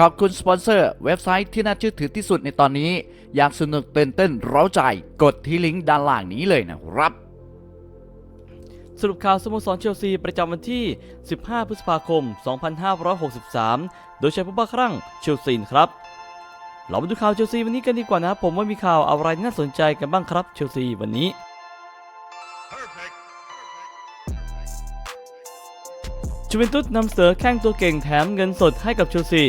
ขอบคุณสปอนเซอร์เว็บไซต์ที่น่าเชื่อถือที่สุดในตอนนี้ อยากสนุกเต้นเต้นเร้าใจ กดที่ลิงก์ด้านล่างนี้เลยนะครับ สรุปข่าวสโมสรเชลซีประจำวันที่ 15 พฤษภาคม 2563 โดยใช้ผู้บ้าครั่งเชลซีครับ เรามาดูข่าวเชลซีวันนี้กันดีกว่านะครับผมว่ามีข่าวอะไรน่าสนใจกันบ้างครับเชลซีวันนี้จูเวนตุสนำเสนอแข้งตัวเก่งแถมเงินสดให้กับเชลซี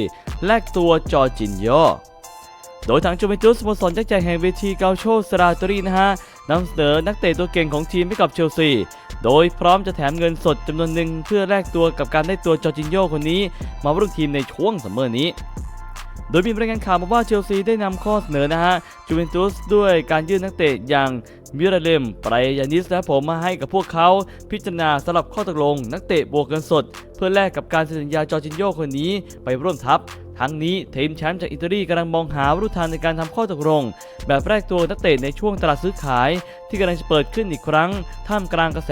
แลกตัวจอจินโยโดยทางจูเวนตุสสโมสรยักษ์ใหญ่แห่งเวทีเกาโชสราตรีนะฮะนำเสนอนักเตะตัวเก่งของทีมให้กับเชลซี โดยพร้อมจะแถมเงินสดจำนวนหนึ่งเพื่อแลกตัวกับการได้ตัวจอจินโยคนนี้ มาร่วมทีมในช่วงซัมเมอร์นี้ โดยมีรายงานข่าวมาว่าเชลซีได้นำข้อเสนอนะฮะจูเวนตุสด้วยการยื่นนักเตะอย่างมิราเลมไบรยานิสและผมมาให้กับพวกเขาพิจารณาสลับข้อตกลง นักเตะบวกเงินสด เพื่อแลกกับการเซ็นสัญญาจอจินโยคนนี้ไปร่วมทัพ ทั้งนี้ทีมแชมป์จากอิตาลีกำลังมองหาวัตถุทานในการทำข้อตกลง แบบแรกตัวนักเตะในช่วงตลาดซื้อขาย ที่กำลังจะเปิดขึ้นอีกครั้ง ท่ามกลางกระแส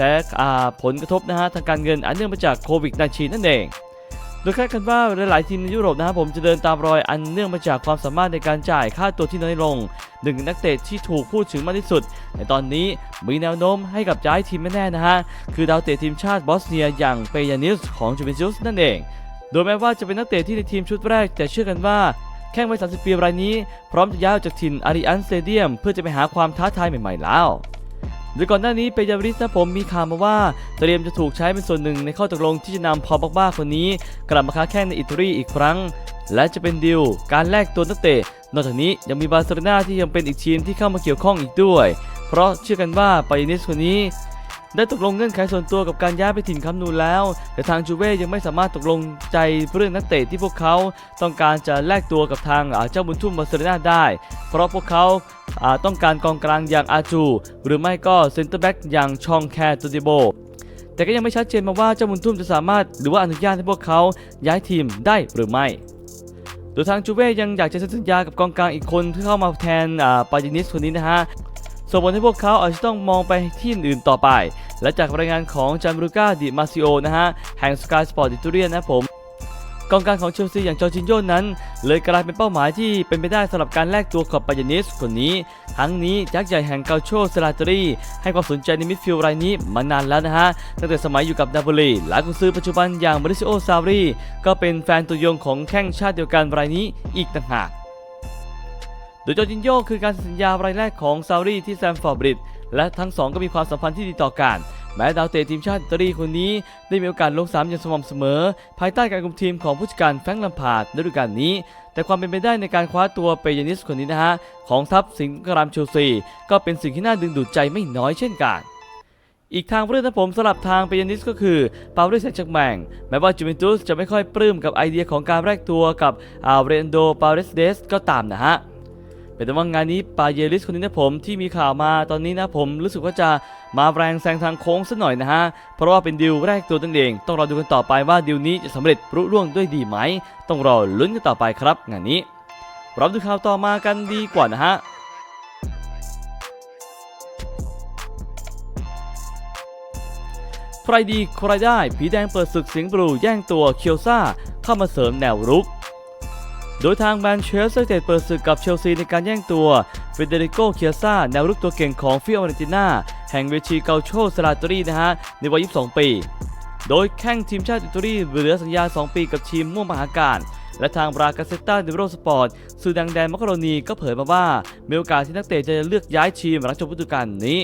ผลกระทบนะฮะทางการเงินอันเนื่องมาจากโควิด -19 นั่นเองโดยคาดกันว่าหลายๆทีมในยุโรปนะครับผมจะเดินตามรอยอันเนื่องมาจากความสามารถในการจ่ายค่าตัวที่น้อยลง หนึ่งนักเตะที่ถูกพูดถึงมากที่สุด ในตอนนี้มีแนวโน้มให้กับย้ายทีมแน่ๆนะฮะ คือดาวเตะทีมชาติบอสเนียอย่างเปยานิสของจูเวนตุสนั่นเอง โดยแม้ว่าจะเป็นนักเตะที่ในทีมชุดแรก แต่เชื่อกันว่าแข้งวัย30 ปีรายนี้ พร้อมจะย้ายออกจากถิ่นอาริอันสเตเดียม เพื่อจะไปหาความท้าทายใหม่ๆแล้วโดยก่อนหน้านี้เปยาริสนะผมมีข่าวมาว่าเตรียมจะถูกใช้เป็นส่วนหนึ่งในข้อตกลงที่จะนำพอบักบ้าคนนี้ กลับมาค้าแข่งในอิตาลีอีกครั้ง และจะเป็นดิวการแลกตัวนักเตะนอกจากนี้ยังมีบาร์เซโลนาที่ยังเป็นอีกทีมที่เข้ามาเกี่ยวข้องอีกด้วย เพราะเชื่อกันว่าปายนิสคนนี้ ได้ตกลงเงื่อนไขส่วนตัวกับการย้ายไปถิ่นคัมนูนแล้ว แต่ทางจูเว่ยังไม่สามารถตกลงใจเรื่องนักเตะที่พวกเขาต้องการจะแลกตัวกับทางเจ้าบุญทุ่มบาร์เซโลนาได้ เพราะพวกเขาต้องการกองกลางอย่างอาจู หรือไม่ก็เซนเตอร์แบ็กอย่างชองแคร์ตูดิโบแต่ก็ยังไม่ชัดเจนมาว่าเจ้าบุญทุ่มจะสามารถหรือว่าอนุญาตให้พวกเขาย้ายทีมได้หรือไม่โดยทางจูเว่ยังอยากจะเซ็นสัญญากับกองกลางอีกคนที่เข้ามาแทนอ่าปาจินิสคนนี้นะฮะส่งผลให้พวกเขาอาจจะต้องมองไปที่อื่นต่อไป และจากรายงานของจันบรูกาดิมาซิโอนะฮะแห่งสกายสปอร์ตอิตาเลียนนะผมกองกลางของเชลซีอย่างจอร์จินโยนั้น เลยกลายเป็นเป้าหมายที่เป็นไปได้สำหรับการแลกตัวกับปายานิสคนนี้ ทั้งนี้ยักษ์ใหญ่แห่งเกาโชสลาตรี ให้ความสนใจในมิดฟิลด์รายนี้มานานแล้วนะฮะ ตั้งแต่สมัยอยู่กับนาโปลีหลายกุนซือปัจจุบันอย่างมาริซิโอซารีก็เป็นแฟนตัวยงของแข้งชาติเดียวกันรายนี้อีกต่างหากโดยจอร์จินโยคือการสัญญารายแรกของซารีที่แซมฟอร์บริด และทั้งสองก็มีความสัมพันธ์ที่ดีต่อกัน แม้ดาวเตะทีมชาติอิตาลีคนนี้ได้มีโอกาสลงสนามอย่างสม่ำเสมอ ภายใต้การคุมทีมของผู้จัดการแฟรงค์ลัมพาร์ดในฤดูกาลนี้ แต่ความเป็นไปได้ในการคว้าตัวเปยานิสคนนี้นะฮะ ของทัพสิงห์กรามเชลซีก็เป็นสิ่งที่น่าดึงดูดใจไม่น้อยเช่นกันอีกทางเพื่อนนะผมสลับทางเปยานิสก็คือปาริสแซงแชร์กแมงแม้ว่าจูเวนตุสจะไม่ค่อยปลื้มกับไอเดียของการแลกตัวกับอาเรนโดปาเรสเดสก็ตามนะฮะ เป็นแต่ว่างานนี้ปาเยลิสคนนี้นะผมที่มีข่าวมาตอนนี้นะผมรู้สึกว่าจะมาแรงแซงทางโค้งสักหน่อยนะฮะ เพราะว่าเป็นดิวแรกตัวตั้งเอง ต้องรอดูกันต่อไปว่าดิวนี้จะสำเร็จรุ่ร่วงด้วยดีไหม ต้องรอลุ้นกันต่อไปครับงานนี้เราดูข่าวต่อมากันดีกว่านะฮะใครดีใครได้ผีแดงเปิดศึกเสิงบลูแย่งตัวเคียวซ่าเข้ามาเสริมแนวรุก โดยทางแมนเชสเตอร์ยูไนเต็ดเปิดศึกกับเชลซีในการแย่งตัวเฟเดริโกเคียซ่าแนวรุกตัวเก่งของฟิโอเรนติน่าแห่งเวทีเกาโชสลาตรีนะฮะในวัย 22 ปี โดยแข้งทีมชาติอิตาลีเหลือสัญญา 2 ปีกับทีมม่วงมหาการและทางบรากาเซตตาเดโรสปอร์ตสื่อดังแดนมักโรนีก็เผยมาว่ามีโอกาสที่นักเตะจะเลือกย้ายทีมหลังจบฤดูกาลนี้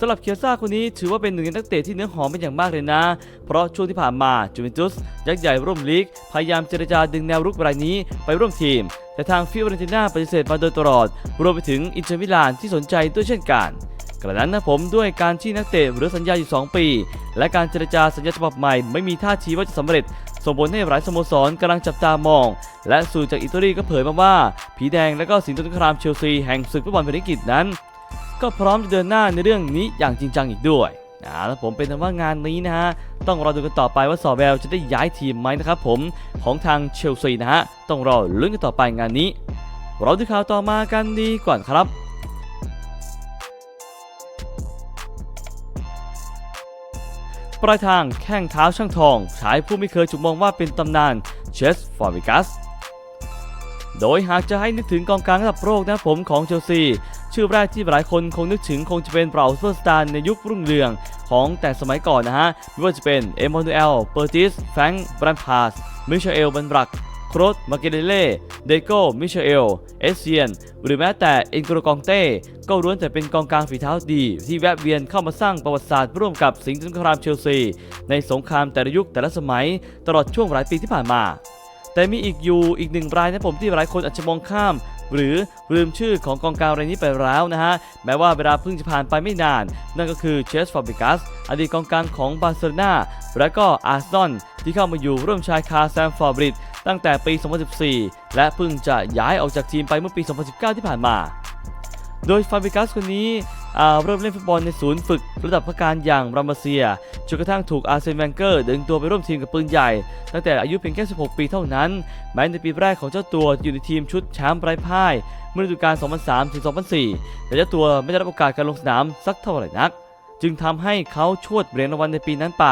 สำหรับเคียซ่าคนนี้ถือว่าเป็นหนึ่งในนักเตะที่เนื้อหอมเป็นอย่างมากเลยนะ เพราะช่วงที่ผ่านมาจูเวนตุสยักษ์ใหญ่ร่วมลีก พยายามเจรจาดึงแนวรุกรายนี้ไปร่วมทีม แต่ทางฟิโอเรนติน่าปฏิเสธมาโดยตลอด รวมไปถึงอินเตอร์มิลานที่สนใจด้วยเช่นกันกระนั้นนะผมด้วยการที่นักเตะหลือสัญญาอยู่ 2 ปี และการเจรจาสัญญาฉบับใหม่ไม่มีท่าทีว่าจะสำเร็จส่งผลให้หลายสโมสรกำลังจับตามอง และสื่อจากอิตาลีก็เผยมาว่า ผีแดงและก็สิงห์ตุนครามเชลซีแห่งศึกฟุตบอลพรีเมียร์ลีกนั้น ก็พร้อมจะเดินหน้าในเรื่องนี้อย่างจริงจังอีกด้วยนะแล้วผมเป็นว่างานนี้นะฮะ ต้องรอดูกันต่อไปว่าซอแวลจะได้ย้ายทีมไหมนะครับผมของทางเชลซีนะฮะ ต้องรอลุ้นกันต่อไปงานนี้ เราดูข่าวต่อมากันดีก่อนครับปลายทางแข้งเท้าช่างทองชายผู้ไม่เคยถูกมองว่าเป็นตำนานเชสฟอร์วิกัส โดยหากจะให้นึกถึงกองกลางระดับโลกนะผมของเชลซี ชื่อแรกที่หลายคนคงนึกถึงคงจะเป็นเบราเซอร์สตาร์ในยุครุ่งเรืองของแต่สมัยก่อนนะฮะ ไม่ว่าจะเป็นเอม a นูเอล เปอร์ติส แฟรงค์บรันพาส มิเชลเอล บันบรัก โครสมาเกเดเล่ เดโก้ มิเชลเอล เอสเซียน หรือแม้แต่เอ็นโกรกองเต้ ก็ล้วนแต่เป็นกองกลางฝีเท้าดี ที่แวะเวียนเข้ามาสร้างประวัติศาสตร์ร่วมกับสิงห์สงครามเชลซี ในสงครามแต่ละยุคแต่ละสมัย ตลอดช่วงหลายปีที่ผ่านมาแต่มีอีกอยู่อีกหนึ่งรายนะผมที่หลายคนอาจจะมองข้าม หรือลืมชื่อของกองกลางรายนี้ไปแล้วนะฮะ แม้ว่าเวลาเพิ่งจะผ่านไปไม่นาน นั่นก็คือเชสฟาบิกัสอดีตกองกลางของบาร์เซโลนาและก็อาร์ซอนที่เข้ามาอยู่ร่วมชายคาแซมฟอร์บริดตั้งแต่ปี 2014 และเพิ่งจะย้ายออกจากทีมไปเมื่อปี 2019 ที่ผ่านมา โดยฟาบิกัสคนนี้ เริ่มเล่นฟุตบอลในศูนย์ฝึก ระดับพักการอย่างรามาเซียจนกระทั่งถูกอาร์เซนแวนเกอร์ดึงตัวไปร่วมทีมกับปืนใหญ่ ตั้งแต่อายุเพียงแค่ 16 ปีเท่านั้น แม้ในปีแรกของเจ้าตัวอยู่ในทีมชุดแชมป์ไร้พ่าย เมื่อฤดูกาล 2003 ถึง 2004 แต่เจ้าตัวไม่ได้รับโอกาสการลงสนามสักเท่าไหร่นัก จึงทำให้เขาชวดเหรียญรางวัลในปีนั้นไป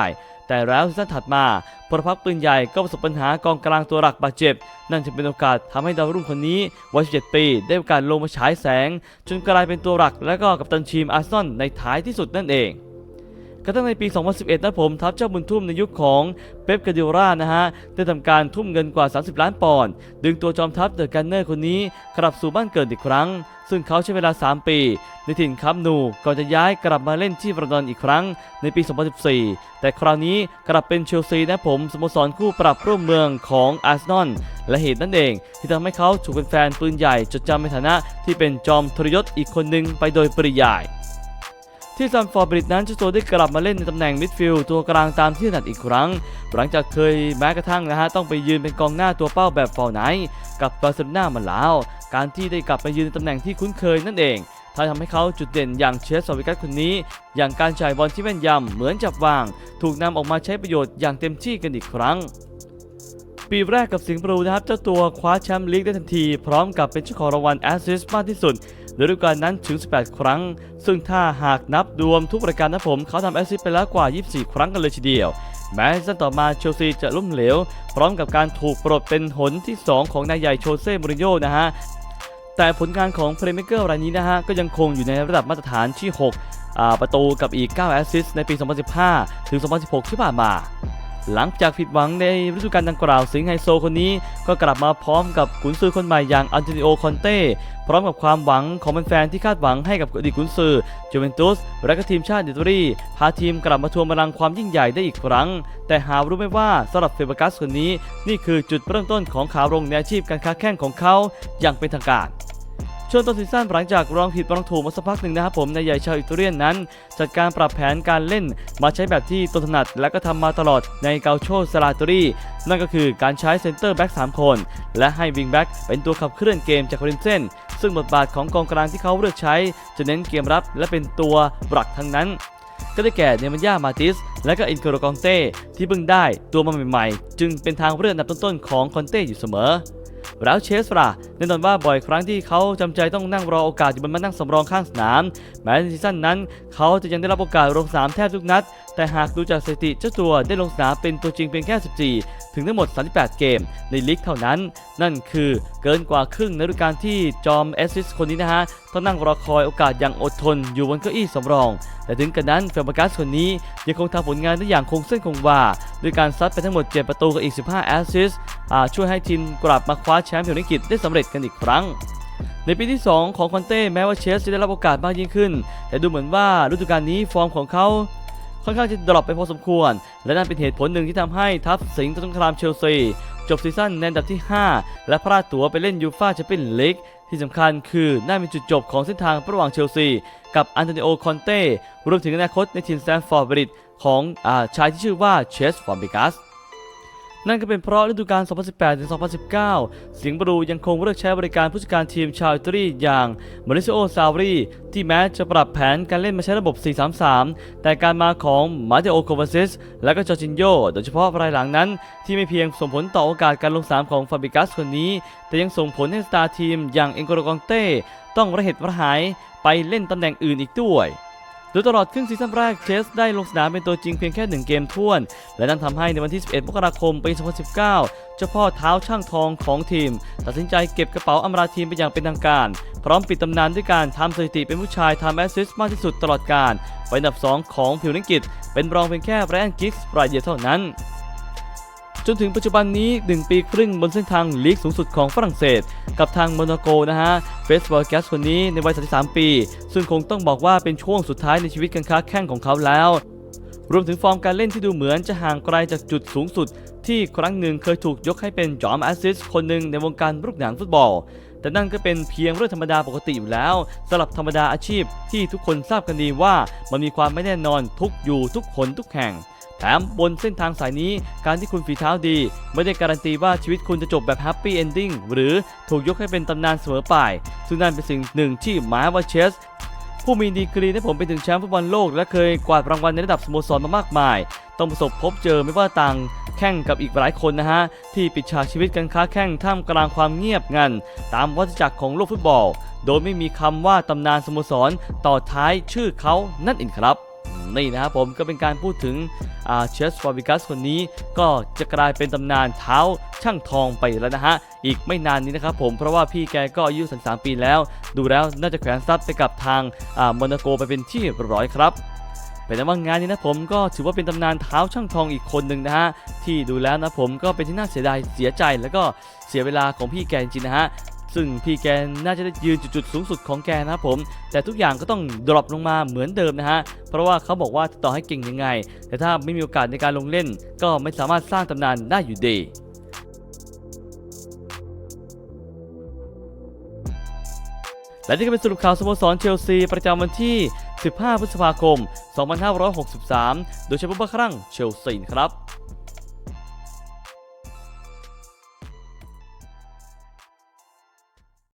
แต่แล้วซีซั่นถัดมาพลพักปืนใหญ่ก็ประสบปัญหากองกลางตัวหลักบาดเจ็บ นั่นจึงเป็นโอกาสทำให้ดาวรุ่งคนนี้วัย 17 ปี ได้โอกาสลงมาฉายแสง จนกลายเป็นตัวหลักและก็กัปตันทีมอาร์ซอนในท้ายที่สุดนั่นเอง กระทั่งในปี 2011 นะผมทัพเจ้าบุญทุ่มในยุคของเป๊ปกาดิโอรานะฮะได้ทำการทุ่มเงินกว่า 30 ล้านปอนด์ดึงตัวจอมทัพเดอะกันเนอร์คนนี้กลับสู่บ้านเกิดอีกครั้ง ซึ่งเขาใช้เวลา 3 ปี ในถิ่นคัมนูก่อนจะย้ายกลับมาเล่นที่บรอนดอนอีกครั้งในปี 2014 แต่คราวนี้กลับเป็นเชลซีนะผมสโมสรคู่ปรับร่วมเมืองของอาร์เซนอลและเหตุนั่นเอง ที่ทำให้เขาถูกเป็นแฟนปืนใหญ่จดจำในฐานะที่เป็นจอมทรยศอีกคนหนึ่งไปโดยปริยาย ที่ซัมฟอร์บริดนั้นเจ้าตัวได้กลับมาเล่นในตำแหน่งมิดฟิลด์ตัวกลางตามที่ถนัดอีกครั้ง หลังจากเคยแม้กระทั่งนะฮะต้องไปยืนเป็นกองหน้าตัวเป้าแบบฟอร์ไนกับบาร์เซโลนามาแล้ว การที่ได้กลับไปยืนในตำแหน่งที่คุ้นเคยนั่นเองถ้าทำให้เขาจุดเด่นอย่างเชสซอวิกัสคนนี้ อย่างการจ่ายบอลที่แม่นยำเหมือนจับวาง ถูกนำออกมาใช้ประโยชน์อย่างเต็มที่กันอีกครั้ง ปีแรกกับสิงห์บลูนะครับเจ้าตัวคว้าแชมป์ลีกได้ทันที พร้อมกับเป็นเจ้าของรางวัลแอสซิสต์มากที่สุด ฤดูกาลนั้นถึง 18 ครั้ง ซึ่งถ้าหากนับรวมทุกรายการนะผมเขาทำแอสซิสต์ไปแล้วกว่า 24 ครั้งกันเลยทีเดียว แม้ซีซั่นต่อมาเชลซีจะล้มเหลว พร้อมกับการถูกปลดเป็นหนที่ 2 ของนายใหญ่โชเซ่ มูรินโญ่นะฮะแต่ผลงานของเพลย์เมเกอร์รายนี้นะฮะก็ยังคงอยู่ในระดับมาตรฐานที่6อ่าประตูกับอีก 9 แอสซิสต์ในปี 2015 ถึง 2016 ที่ผ่านมา หลังจากผิดหวังในฤดูกาลดังกล่าวสิงไฮโซคนนี้ก็กลับมาพร้อมกับกุนซือคนใหม่อย่างอันโตนิโอคอนเต้พร้อมกับความหวังของแฟนๆที่คาดหวังให้กับอดีตกุนซือจูเวนตุสและก็ทีมชาติอิตาลีพาทีมกลับมาทวงบัลลังก์ความยิ่งใหญ่ได้อีกครั้ง แต่หารู้ไหมว่าสำหรับเฟเบกัสคนนี้ นี่คือจุดเริ่มต้นของขาลงในอาชีพการค้าแข่งของเขาอย่างเป็นทางการ ช่วงต้นซีซั่นหลังจากลองผิดลองถูกมาสักพักหนึ่งนะครับผมในใหญ่ชาวอิตาเลียนนั้น จัดการปรับแผนการเล่นมาใช้แบบที่ตนถนัดและก็ทำมาตลอดในเกาโชสลาตอรี่นั่นก็คือการใช้เซนเตอร์แบ็ก3คน และให้วิงแบ็กเป็นตัวขับเคลื่อนเกมจากริมเส้น ซึ่งบทบาทของกองกลางที่เขาเลือกใช้ จะเน้นเกมรับและเป็นตัวหลักทั้งนั้นก็ได้แก่เนมันยามาติส และก็อินโคโรกองเต้ที่เพิ่งได้ตัวมาใหม่ๆ จึงเป็นทางเลือกอันดับต้นๆของคอนเต้อยู่เสมอ แล้วเชสล่ะแน่นอนว่าบ่อยครั้งที่เขาจำใจต้องนั่งรอโอกาสอยู่บนมานั่งสำรองข้างสนาม แม้ในซีซั่นนั้น เขาจะยังได้รับโอกาสลงสนามแทบทุกนัด แต่หากดูจากสถิติเจ้าตัวได้ลงสนามเป็นตัวจริงเพียงแค่ 14 ถึงทั้งหมด 38 เกมในลีกเท่านั้น นั่นคือเกินกว่าครึ่งในฤดูกาลที่จอมแอสซิสคนนี้นะฮะต้องนั่งรอคอยโอกาสอย่างอดทนอยู่บนเก้าอี้สำรอง แต่ถึงกระนั้นเฟอร์มากัสคนนี้ยังคงทำผลงานได้อย่างคงเส้นคงวาด้วยการซัดไปทั้งหมด 7 ประตูกับอีก 15 แอสซิสช่วยให้ทีมกลับมาคว้าแชมป์พรีเมียร์ลีกกฤษได้สำเร็จกันอีกครั้งในปีที่ 2 ของคอนเต้แม้ว่าเชลซีจะได้รับโอกาสมากยิ่งขึ้น แต่ดูเหมือนว่าฤดูกาลนี้ฟอร์มของเขา ค่อนข้างจะดรอปไปพอสมควร และนั่นเป็นเหตุผลหนึ่งที่ทำให้ทัพสิงห์สงครามเชลซีจบซีซั่นในอันดับที่ 5 และพลาดตั๋วไปเล่นยูฟ่าแชมเปี้ยนลีกที่สำคัญคือน่าเป็นจุดจบของเส้นทางระหว่างเชลซีกับอันโตนิโอคอนเต้รวมถึงอนาคตในทีมแซนฟอร์ดบริดของอาชายที่ชื่อว่าเชสฟอร์บิกัส นั่นก็เป็นเพราะฤดูกาล 2018-2019 สิงห์บรูยังคงเลือกใช้บริการผู้จัดการทีมชาวอิตาลีอย่างมาริซิโอซาวรีที่แม้จะปรับแผนการเล่นมาใช้ระบบ 4-3-3 แต่การมาของมาเตโอโควาซิสและก็จอร์จินโยโดยเฉพาะรายหลังนั้น ที่ไม่เพียงส่งผลต่อโอกาสการลงสนามของฟาบิกัสคนนี้ แต่ยังส่งผลให้สตาร์ทีมอย่างเอ็นโกโรกองเต้ต้องระเหตุระหายไปเล่นตำแหน่งอื่นอีกด้วย โดยตลอดครึ่งซีซั่นแรกเชสได้ลงสนามเป็นตัวจริงเพียงแค่ 1 เกมท้วน และนั่นทำให้ในวันที่ 11 มกราคมปี 2019 เจ้าพ่อเท้าช่างทองของทีม ตัดสินใจเก็บกระเป๋าอำลาทีมไปอย่างเป็นทางการ พร้อมปิดตำนานด้วยการทำสถิติเป็นผู้ชายทำแอสซิสต์มากที่สุดตลอดการเป็นอันดับ 2 ของผิวนังกิจเป็นรองเพียงแค่แบรนด์กิกส์รายเดียวเท่านั้น จนถึงปัจจุบันนี้ 1 ปีครึ่งบนเส้นทางลีกสูงสุดของฝรั่งเศส กับทางโมนาโกนะฮะเฟสบอลแกสคนนี้ในวัย 33 ปี ซึ่งคงต้องบอกว่าเป็นช่วงสุดท้ายในชีวิตการค้าแข่งของเขาแล้วรวมถึงฟอร์มการเล่นที่ดูเหมือนจะห่างไกลจากจุดสูงสุด ที่ครั้งหนึ่งเคยถูกยกให้เป็นจอมแอสซิสคนหนึ่งในวงการลูกหนังฟุตบอล แต่นั่นก็เป็นเพียงเรื่องธรรมดาปกติอยู่แล้วสำหรับธรรมดาอาชีพที่ทุกคนทราบกันดีว่ามันมีความไม่แน่นอนทุกอยู่ทุกคนทุกแห่ง ถมบนเส้นทางสายนี้การที่คุณฝีเท้าดี ไม่ได้การันตีว่าชีวิตคุณจะจบแบบแฮปปี้เอนดิ้งหรือถูกยกให้เป็นตำนานเสมอไปซึ่งนั่นเป็นสิ่งหนึ่งที่มาว่าเชสผู้มีดีกรีได้ผมไปถึงแชมป์ฟุตบอลโลก และเคยกวาดรางวัลในระดับสโมสรมามากมาย ต้องประสบพบเจอไม่ว่าต่างแข่งกับอีกหลายคนนะฮะ ที่ปิดฉากชีวิตการค้าแข่งท่ามกลางความเงียบงัน ตามวัฏจักรของโลกฟุตบอล โดยไม่มีคำว่าตำนานสโมสรต่อท้ายชื่อเขานั่นเองครับ นี่นะครับผมก็เป็นการพูดถึงเชสฟอร์บิกัสคนนี้ก็จะกลายเป็นตำนานเท้าช่างทองไปแล้วนะฮะ อีกไม่นานนี้นะครับผมเพราะว่าพี่แกก็อายุ33ปีแล้ว ดูแล้วน่าจะแขวนทรัพย์ไปกับทางโมนาโกไปเป็นที่ร้อยครับเป็นว่างานนี้นะผมก็ถือว่าเป็นตำนานเท้าช่างทองอีกคนหนึ่งนะฮะที่ดูแล้วนะผมก็เป็นที่น่าเสียดายเสียใจแล้วก็เสียเวลาของพี่แกจริงนะฮะ ซึ่งพี่แกน่าจะได้ยืนจุดๆสูงสุดของแกนะครับผม แต่ทุกอย่างก็ต้องดรอปลงมาเหมือนเดิมนะฮะ เพราะว่าเขาบอกว่าต่อให้เก่งยังไง แต่ถ้าไม่มีโอกาสในการลงเล่น ก็ไม่สามารถสร้างตำนานได้อยู่ดีและนี่ก็เป็นสรุปข่าวสโมสรเชลซี ประจำวันที่ 15 พฤษภาคม 2563 โดยเฉพาะครั้งเชลซีครับ